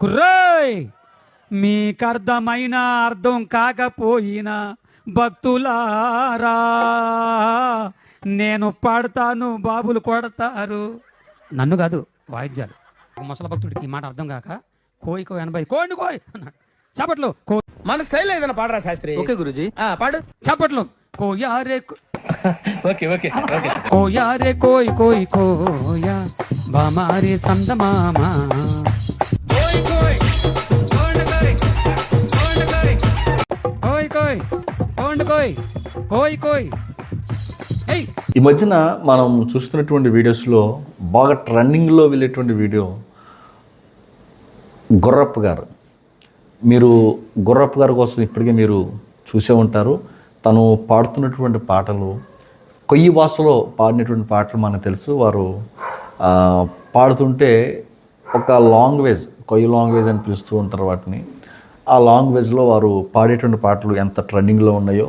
కుర్రోయ్! మీకు అర్థమైన అర్థం కాకపోయినా భక్తులారా నేను పాడతాను బాబులు కొడతారు. నన్ను కాదు వాయిద్యాలు. ఒక ముసల భక్తుడికి ఈ మాట అర్థం కాక కోయి కో ఎనభై కోండి కోయ్ అన్నాడు. చప్పట్లు కో మన స్టైల్ ఏదైనా పాడరా శాస్త్రి? ఓకే గురుజీ. ఆ, పాడు. చప్పట్లు. కోయారే కో- ఓకే ఓకే ఓకే. కోయారే కోయ్ కోయ్ కోయా బామారి సందమామా. కోయ్ కోయ్ కోయ్ కోయ్ కోయ్ ఈ మధ్యన మనం చూస్తున్నటువంటి వీడియోస్లో బాగా ట్రెండింగ్లో వెళ్ళేటువంటి వీడియో గుర్రప్ప గారు. మీరు గుర్రప్ప గారి కోసం ఇప్పటికే మీరు చూసే ఉంటారు. తను పాడుతున్నటువంటి పాటలు కొయ్యి భాషలో పాడినటువంటి పాటలు మనకు తెలుసు. వారు పాడుతుంటే ఒక లాంగ్వేజ్ కొయ్యి లాంగ్వేజ్ అని పిలుస్తూ ఉంటారు వాటిని. ఆ లాంగ్వేజ్లో వారు పాడేటువంటి పాటలు ఎంత ట్రెండింగ్లో ఉన్నాయో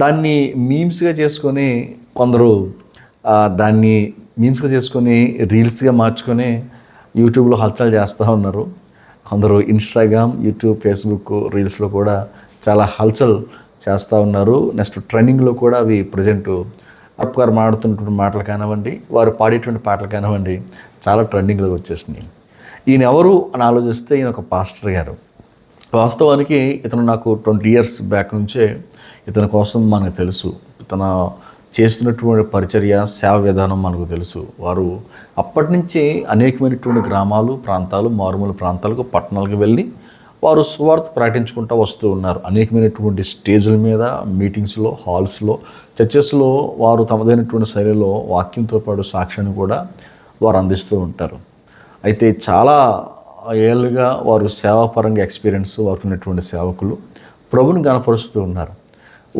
దాన్ని మీమ్స్గా చేసుకొని కొందరు దాన్ని మీమ్స్గా చేసుకొని రీల్స్గా మార్చుకొని యూట్యూబ్లో హల్చల్ చేస్తూ ఉన్నారు. కొందరు ఇన్స్టాగ్రామ్ యూట్యూబ్ ఫేస్బుక్ రీల్స్లో కూడా చాలా హల్చల్ చేస్తూ ఉన్నారు. నెక్స్ట్ ట్రెండింగ్లో కూడా అవి ప్రజెంట్ అప్ గారు మాడుతున్నటువంటి మాటలు కానివ్వండి వారు పాడేటువంటి పాటలు కానివ్వండి చాలా ట్రెండింగ్లోకి వచ్చేసినాయి. ఈయన ఎవరు అని ఆలోచిస్తే ఈయన ఒక పాస్టర్ గారు. వాస్తవానికి ఇతను నాకు ట్వంటీ ఇయర్స్ బ్యాక్ నుంచే ఇతని కోసం మనకు తెలుసు. ఇతను చేస్తున్నటువంటి పరిచర్య సేవ విధానం మనకు తెలుసు. వారు అప్పటి నుంచి అనేకమైనటువంటి గ్రామాలు ప్రాంతాలు మారుమూల ప్రాంతాలకు పట్టణాలకు వెళ్ళి వారు స్వార్థ ప్రకటించుకుంటూ వస్తూ ఉన్నారు. అనేకమైనటువంటి స్టేజ్ల మీద మీటింగ్స్లో హాల్స్లో చర్చెస్లో వారు తమదైనటువంటి శైలిలో వాక్యంతో పాటు సాక్ష్యాన్ని కూడా వారు అందిస్తూ ఉంటారు. అయితే చాలా ఏళ్ళుగా వారు సేవాపరంగా ఎక్స్పీరియన్స్ వారికి ఉన్నటువంటి సేవకులు ప్రభుని గణపరుస్తూ ఉన్నారు.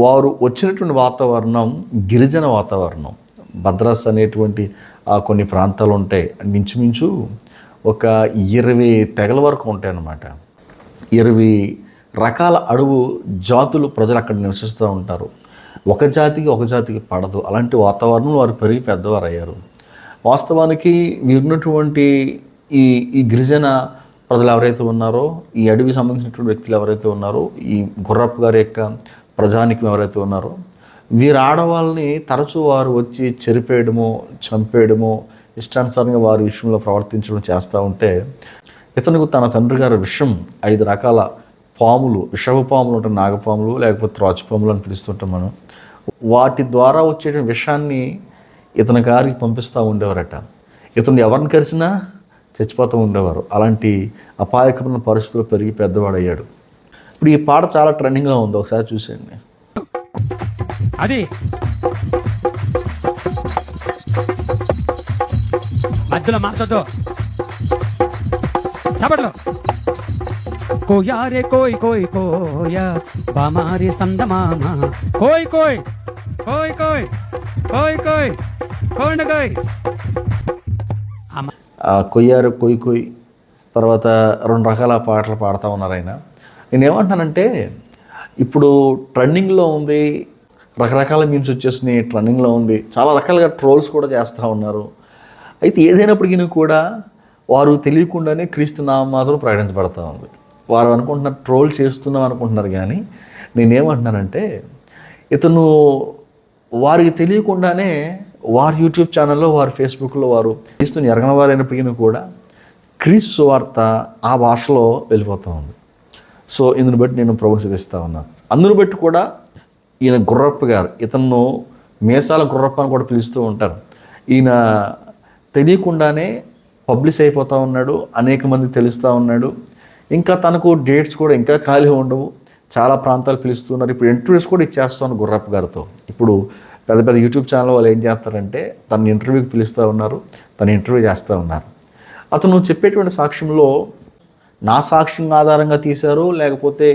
వారు వచ్చినటువంటి వాతావరణం గిరిజన వాతావరణం. భద్రాస్ అనేటువంటి కొన్ని ప్రాంతాలు ఉంటాయి మించుమించు ఒక ఇరవై తెగల వరకు ఉంటాయి అన్నమాట ఇరవై రకాల అడవు జాతులు ప్రజలు అక్కడ నివసిస్తూ ఉంటారు. ఒక జాతికి ఒక జాతికి పడదు. అలాంటి వాతావరణం వారు పెరిగి పెద్దవారు అయ్యారు వాస్తవానికి మీరున్నటువంటి ఈ ఈ గిరిజన ప్రజలు ఎవరైతే ఉన్నారో ఈ అడవి సంబంధించినటువంటి వ్యక్తులు ఎవరైతే ఉన్నారో ఈ గుర్రప్ప గారి యొక్క ప్రజానికం ఎవరైతే ఉన్నారో వీరు ఆడవాళ్ళని తరచూ వారు వచ్చి చెరిపేయడము చంపేయడము ఇష్టానుసారంగా వారి విషయంలో ప్రవర్తించడం చేస్తూ ఉంటే ఇతనికి తన తండ్రి గారి విషం ఐదు రకాల పాములు విషభ పాములు ఉంటాయి నాగపాములు లేకపోతే త్రాచుపాములు అని పిలుస్తుంటాం మనం. వాటి ద్వారా వచ్చే విషాన్ని ఇతని గారికి పంపిస్తూ ఉండేవారట. ఇతను ఎవరిని కరిచినా చచ్చిపోతూ ఉండేవారు. అలాంటి అపాయకమైన పరిస్థితులు పెరిగి పెద్దవాడయ్యాడు. ఇప్పుడు ఈ పాట చాలా ట్రెండింగ్లో ఉంది. ఒకసారి చూసేయండి. అది మధ్యలో మార్చొద్దు. చప్పట్లు. కోయారే కోయ్ కోయ్ కోయ. బామారి సందమామ కోయ్ కోయ్ కోయ్ కోయ్ కోయ్ కోయ్ కోయ్ కోయ్. కొయ్యారు కొయ్యి కొయ్యి తర్వాత రెండు రకాల పాటలు పాడుతూ ఉన్నారు ఆయన. నేను ఏమంటున్నానంటే ఇప్పుడు ట్రెండింగ్లో ఉంది రకరకాల మీమ్స్ వచ్చేసినాయి ట్రెండింగ్లో ఉంది చాలా రకాలుగా ట్రోల్స్ కూడా చేస్తూ ఉన్నారు. అయితే ఏదైనప్పటికీ కూడా వారు తెలియకుండానే క్రీస్తు నామాత్రం మాత్రం ప్రకటించబడతా ఉంది. వారు అనుకుంటున్నారు ట్రోల్ చేస్తున్నాం అనుకుంటున్నారు కానీ నేనేమంటున్నానంటే ఇతను వారికి తెలియకుండానే వారి యూట్యూబ్ ఛానల్లో వారి ఫేస్బుక్లో వారు క్రీస్తుని ఎరగని వారైనప్పటికీ కూడా క్రీస్తు సువార్త ఆ భాషలో వెళ్ళిపోతూ ఉంది. సో ఇందుని బట్టి నేను ప్రభుని ఉన్నాను అందును బట్టి కూడా ఈయన గుర్రప్ప గారు ఇతను మేసాల గుర్రప్ప అని కూడా పిలుస్తూ ఉంటారు. ఈయన తెలియకుండానే పబ్లిష్ అయిపోతూ ఉన్నాడు అనేక మంది తెలుస్తూ ఉన్నాడు. ఇంకా తనకు డేట్స్ కూడా ఇంకా ఖాళీ ఉండవు. చాలా ప్రాంతాలు పిలుస్తున్నారు ఇప్పుడు ఇంటర్వ్యూస్ కూడా ఇచ్చేస్తాను గుర్రప్ప గారితో. ఇప్పుడు పెద్ద పెద్ద యూట్యూబ్ ఛానల్ వాళ్ళు ఏం చేస్తారంటే తన ఇంటర్వ్యూకి పిలుస్తూ ఉన్నారు తన ఇంటర్వ్యూ చేస్తూ ఉన్నారు. అతను చెప్పేటువంటి సాక్ష్యంలో నా సాక్ష్యం ఆధారంగా తీశారు లేకపోతే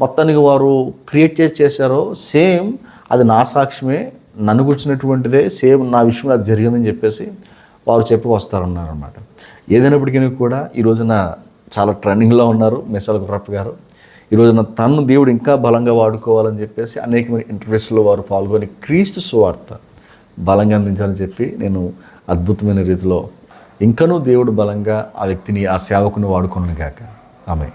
మొత్తానికి వారు క్రియేట్ చేసి చేశారో సేమ్ అది నా సాక్ష్యమే నన్ను గుర్చినటువంటిదే సేమ్ నా విషయంలో అది జరిగిందని చెప్పేసి వారు చెప్పి వస్తారన్నారు అనమాట ఏదైనప్పటికీ కూడా ఈ రోజున చాలా ట్రెండింగ్లో ఉన్నారు మిసాల్ గుర్రప్ప గారు. ఈరోజున తను దేవుడు ఇంకా బలంగా వాడుకోవాలని చెప్పేసి అనేకమైన ఇంటర్వ్యూస్లో వారు పాల్గొని క్రీస్తు సువార్త బలంగా అందించాలని చెప్పి నేను అద్భుతమైన రీతిలో ఇంకనూ దేవుడు బలంగా ఆ వ్యక్తిని ఆ సేవకుని వాడుకున్నాను కాక ఆమె